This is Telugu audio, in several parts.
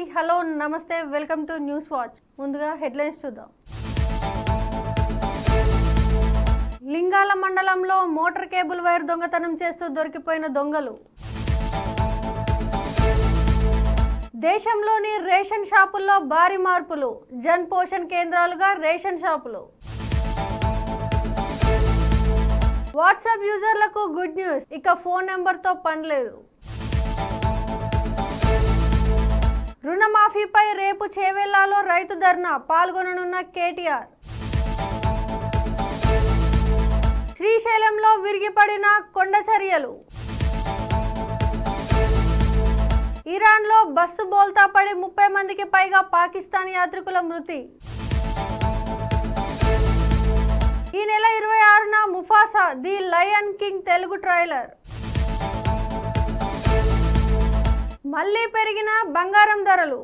హాయ్ హలో నమస్తే వెల్కమ్ టు న్యూస్ వాచ్. ముందుగా హెడ్లైన్స్ చూద్దాం. లింగాల మండలంలో మోటార్ కేబుల్ వైర్ దొంగతనం చేస్తూ దొరికిపోయిన దొంగలు. దేశంలోని రేషన్ షాపుల్లో భారీ మార్పులు జన్ పోషణ్ కేంద్రాలుగా రేషన్ షాపులు. వాట్సాప్ యూజర్లకు గుడ్ న్యూస్. ఇక ఫోన్ నెంబర్తో పని లేదు రేపు చేవెళ్ళాలో రైతు ధర్నా పాల్గొననున్న కేటీఆర్. శ్రీశైలంలో విరిగిపడిన కొండ చర్యలు. ఇరాన్లో బస్సు బోల్తా పడి ముప్పై మందికి పైగా పాకిస్తాన్ యాత్రికుల మృతి. ఈ నెల ఇరవై ఆరున Mufasa the lion king Telugu trailer. మళ్ళీ పెరిగిన బంగారం ధరలు.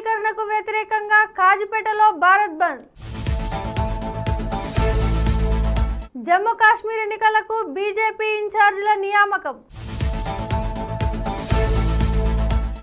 ఎస్సీ వ్యతిరేకంగా కాజిపేటలో భారత్ బంద్. జమ్మూ కాశ్మీర్ ఎన్నికలకు బీజేపీ ఇన్ఛార్జీల నియామకం.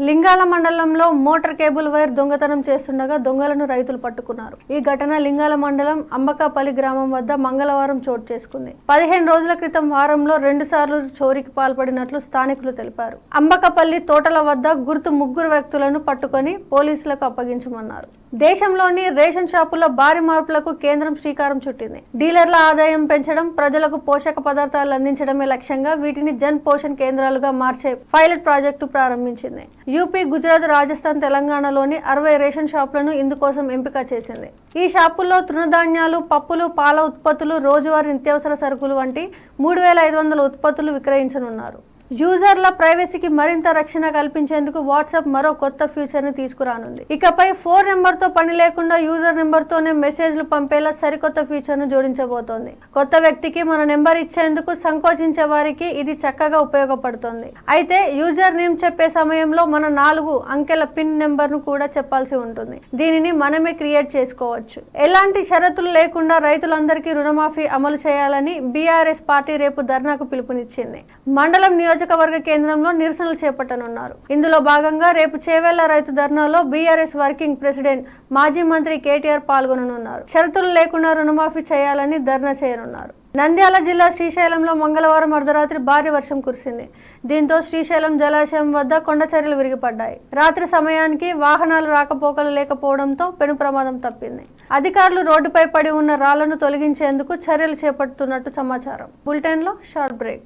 లింగాల మండలంలో మోటార్ కేబుల్ వైర్ దొంగతనం చేస్తుండగా దొంగలను రైతులు పట్టుకున్నారు. ఈ ఘటన లింగాల మండలం అంబకాపల్లి గ్రామం వద్ద మంగళవారం చోటు చేసుకుంది. పదిహేను రోజుల క్రితం వారంలో రెండు సార్లు చోరీకి పాల్పడినట్లు స్థానికులు తెలిపారు. అంబకపల్లి తోటల వద్ద గుర్తు ముగ్గురు వ్యక్తులను పట్టుకొని పోలీసులకు అప్పగించమన్నారు. దేశంలోని రేషన్ షాపుల్లో భారీ మార్పులకు కేంద్రం శ్రీకారం చుట్టింది. డీలర్ల ఆదాయం పెంచడం ప్రజలకు పోషక పదార్థాలు అందించడమే లక్ష్యంగా వీటిని జన్ పోషణ్ కేంద్రాలుగా మార్చే పైలట్ ప్రాజెక్టు ప్రారంభించింది. యూపీ గుజరాత్ రాజస్థాన్ తెలంగాణలోని అరవై రేషన్ షాపులను ఇందుకోసం ఎంపిక చేసింది. ఈ షాపుల్లో తృణధాన్యాలు పప్పులు పాల ఉత్పత్తులు రోజువారీ నిత్యావసర సరుకులు వంటి మూడు వేల ఐదు వందల ఉత్పత్తులు విక్రయించనున్నారు. యూజర్ల ప్రైవసీకి మరింత రక్షణ కల్పించేందుకు వాట్సాప్ మరో కొత్త ఫీచర్ని తీసుకురానుంది. ఇకపై ఫోన్ నెంబర్తో పని లేకుండా యూజర్ నెంబర్ తోనే మెసేజ్లు పంపేలా సరికొత్త ఫీచర్ను జోడించబోతోంది. కొత్త వ్యక్తికి మన నెంబర్ ఇచ్చేందుకు సంకోచించే వారికి ఇది చక్కగా ఉపయోగపడుతుంది. అయితే యూజర్ నేమ్ చెప్పే సమయంలో మన నాలుగు అంకెల పిన్ నెంబర్ను కూడా చెప్పాల్సి ఉంటుంది. దీనిని మనమే క్రియేట్ చేసుకోవచ్చు. ఎలాంటి షరతులు లేకుండా రైతులందరికీ రుణమాఫీ అమలు చేయాలని బీఆర్ఎస్ పార్టీ రేపు ధర్నాకు పిలుపునిచ్చింది. మండలం నియోజకవర్గ కేంద్రంలో నిరసనలు చేపట్టనున్నారు. ఇందులో భాగంగా రేపు చేవేళ్ళ రైతు ధర్నాలో బీఆర్ఎస్ వర్కింగ్ ప్రెసిడెంట్ మాజీ మంత్రి కేటీఆర్ పాల్గొననున్నారు. షరతులు లేకుండా రుణమాఫీ చేయాలని ధర్నా చేయనున్నారు. నంద్యాల జిల్లా శ్రీశైలంలో మంగళవారం అర్ధరాత్రి భారీ వర్షం కురిసింది. దీంతో శ్రీశైలం జలాశయం వద్ద కొండ చర్యలు విరిగిపడ్డాయి. రాత్రి సమయానికి వాహనాలు రాకపోకలు లేకపోవడంతో పెను ప్రమాదం తప్పింది. అధికారులు రోడ్డుపై పడి ఉన్న రాళ్ళను తొలగించేందుకు చర్యలు చేపడుతున్నట్టు సమాచారం. బులెటిన్లో షార్ట్ బ్రేక్.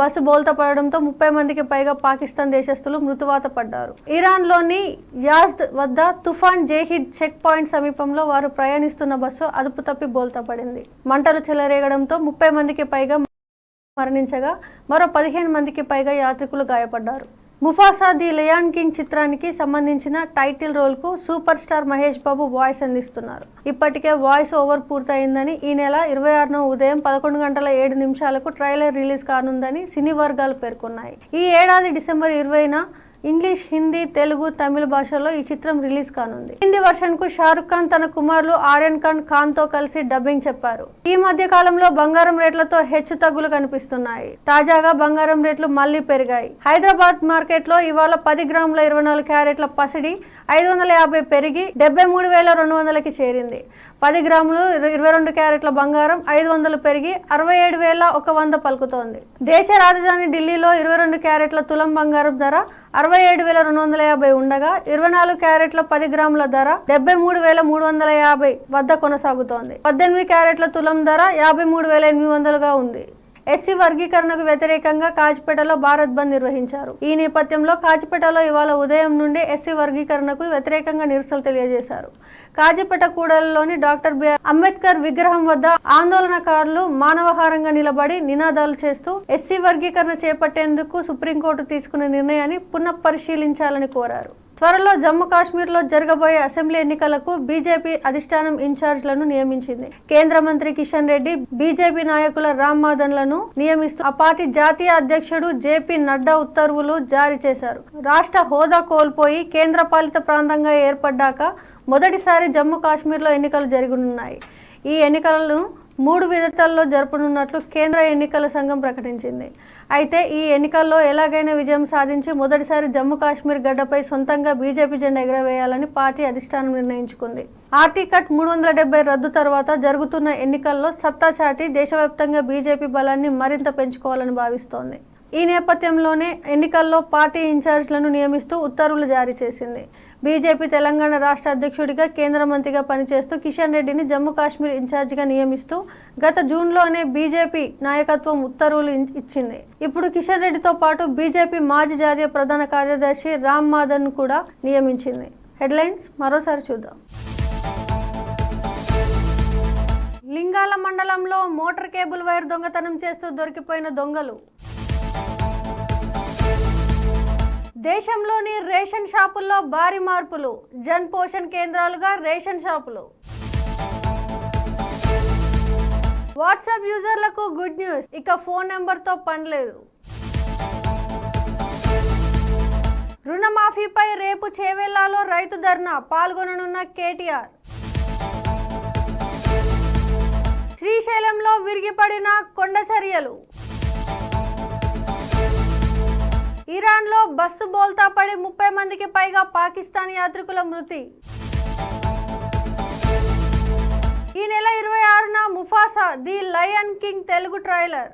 బస్సు బోల్తా పడడంతో ముప్పై మందికి పైగా పాకిస్తాన్ దేశస్తులు మృతువాత పడ్డారు. ఇరాన్లోని యాజ్ద్ వద్ద తుఫాన్ జేహిద్ చెక్ పాయింట్ సమీపంలో వారు ప్రయాణిస్తున్న బస్సు అదుపు తప్పి బోల్తా పడింది. మంటలు చెలరేగడంతో ముప్పై మందికి పైగా మరణించగా మరో పదిహేను మందికి పైగా యాత్రికులు గాయపడ్డారు. ముఫాసా ది లయాన్ కింగ్ చిత్రానికి సంబంధించిన title రోల్కు super star Mahesh Babu voice అందిస్తున్నారు. ఇప్పటికే వాయిస్ ఓవర్ పూర్తయిందని ఈ నెల ఇరవై ఆరున ఉదయం పదకొండు గంటల ఏడు నిమిషాలకు ట్రైలర్ రిలీజ్ కానుందని సినీ వర్గాలు పేర్కొన్నాయి. ఈ ఏడాది డిసెంబర్ ఇరవైన ఇంగ్లీష్ హిందీ తెలుగు తమిళ భాషలో ఈ చిత్రం రిలీజ్ కానుంది. హిందీ వర్షన్కు షారుఖ్ ఖాన్ తన కుమారులు ఆర్యన్ ఖాన్ ఖాన్తో కలిసి డబ్బింగ్ చెప్పారు. ఈ మధ్య కాలంలో బంగారం రేట్లతో హెచ్చు తగ్గులు కనిపిస్తున్నాయి. తాజాగా బంగారం రేట్లు మళ్ళీ పెరిగాయి. హైదరాబాద్ మార్కెట్లో ఇవాళ పది గ్రాముల ఇరవై నాలుగు క్యారెట్ల పసిడి ఐదు వందల యాభై పెరిగి డెబ్బై మూడు వేల రెండు వందలకి చేరింది. పది గ్రాములు ఇరవై రెండు క్యారెట్ల బంగారం ఐదు వందలు పెరిగి అరవై ఏడు వేల ఒక వంద పలుకుతోంది. దేశ రాజధాని ఢిల్లీలో ఇరవై రెండు క్యారెట్ల తులం బంగారం ధర అరవై ఏడు వేల రెండు వందల యాభై ఉండగా ఇరవై నాలుగు క్యారెట్ల పది గ్రాముల ధర డెబ్బై మూడు వేల మూడు వందల యాభై వద్ద కొనసాగుతోంది. పద్దెనిమిది క్యారెట్ల తులం ధర యాభై మూడు వేల ఎనిమిది వందలుగా ఉంది. ఎస్సీ వర్గీకరణకు వ్యతిరేకంగా కాచిపేటలో భారత్ బంద్ నిర్వహించారు. ఈ నేపథ్యంలో కాచిపేటలో ఇవాళ ఉదయం నుండి ఎస్సీ వర్గీకరణకు వ్యతిరేకంగా నిరసనలు తెలియజేశారు. కాజిపేట కూడలిలోని డాక్టర్ బిఆర్ అంబేద్కర్ విగ్రహం వద్ద ఆందోళనకారులు మానవహారంగా నిలబడి నినాదాలు చేస్తూ ఎస్సీ వర్గీకరణ చేపట్టేందుకు సుప్రీంకోర్టు తీసుకున్న నిర్ణయాన్ని పునఃపరిశీలించాలని కోరారు. త్వరలో జమ్మూ కాశ్మీర్లో జరగబోయే అసెంబ్లీ ఎన్నికలకు బీజేపీ అధిష్టానం ఇన్ఛార్జ్లను నియమించింది. కేంద్ర మంత్రి కిషన్ రెడ్డి బీజేపీ నాయకుల రామ్ మాధన్లను నియమిస్తూ ఆ పార్టీ జాతీయ అధ్యక్షుడు జేపీ నడ్డా ఉత్తర్వులు జారీ చేశారు. రాష్ట్ర హోదా కోల్పోయి కేంద్ర పాలిత ప్రాంతంగా ఏర్పడ్డాక మొదటిసారి జమ్మూ కాశ్మీర్లో ఎన్నికలు జరగనున్నాయి. ఈ ఎన్నికలను మూడు విడతల్లో జరపనున్నట్లు కేంద్ర ఎన్నికల సంఘం ప్రకటించింది. అయితే ఈ ఎన్నికల్లో ఎలాగైనా విజయం సాధించి మొదటిసారి జమ్మూ కాశ్మీర్ గడ్డపై సొంతంగా బీజేపీ జెండా ఎగరవేయాలని పార్టీ అధిష్టానం నిర్ణయించుకుంది. ఆర్టీ కట్ మూడు వందల డెబ్బై రద్దు తర్వాత జరుగుతున్న ఎన్నికల్లో సత్తా చాటి దేశవ్యాప్తంగా బీజేపీ బలాన్ని మరింత పెంచుకోవాలని భావిస్తోంది. ఈ నేపథ్యంలోనే ఎన్నికల్లో పార్టీ ఇన్ఛార్జ్లను నియమిస్తూ ఉత్తర్వులు జారీ చేసింది. బీజేపీ తెలంగాణ రాష్ట్ర అధ్యక్షుడిగా కేంద్ర మంత్రిగా పనిచేస్తూ కిషన్ రెడ్డిని జమ్మూ కాశ్మీర్ ఇన్ఛార్జిగా నియమిస్తూ గత జూన్లోనే బీజేపీ నాయకత్వం ఉత్తర్వులు ఇచ్చింది. ఇప్పుడు కిషన్ రెడ్డితో పాటు బీజేపీ మాజీ జాతీయ ప్రధాన కార్యదర్శి రామ్ మాధన్ కూడా నియమించింది. హెడ్లైన్స్ మరోసారి చూద్దాం. లింగాల మండలంలో మోటార్ కేబుల్ వైర్ దొంగతనం చేస్తూ దొరికిపోయిన దొంగలు. దేశంలోని రేషన్ షాపుల్లో భారీ మార్పులు జన్ పోషణ్ కేంద్రాలుగా రేషన్ షాపులు. వాట్సాప్ యూజర్లకు గుడ్ న్యూస్ ఇక ఫోన్ నెంబర్తో పనిలేదు రుణమాఫీపై రేపు చేవెళ్ళాలో రైతు ధర్నా పాల్గొననున్న కేటీఆర్. శ్రీశైలంలో విరిగిపడిన కొండ చర్యలు. ఇరాన్లో బస్సు బోల్తా పడి ముప్పై మందికి పైగా పాకిస్తాన్ యాత్రికుల మృతి. ఈ నెల ఇరవై ఆరున Mufasa the lion king Telugu trailer.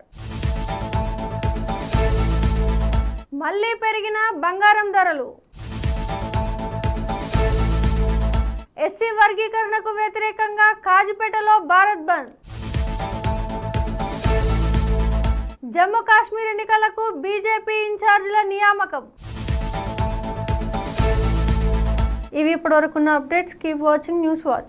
మళ్ళీ పెరిగిన బంగారం ధరలు. ఎస్సీ వర్గీకరణకు వ్యతిరేకంగా కాజిపేటలో భారత్ బంద్. జమ్మూ కాశ్మీర్ ఎన్నికలకు బీజేపీ ఇన్ఛార్జీల నియామకం. ఇవి ఇప్పటివరకున్న updates keep watching news watch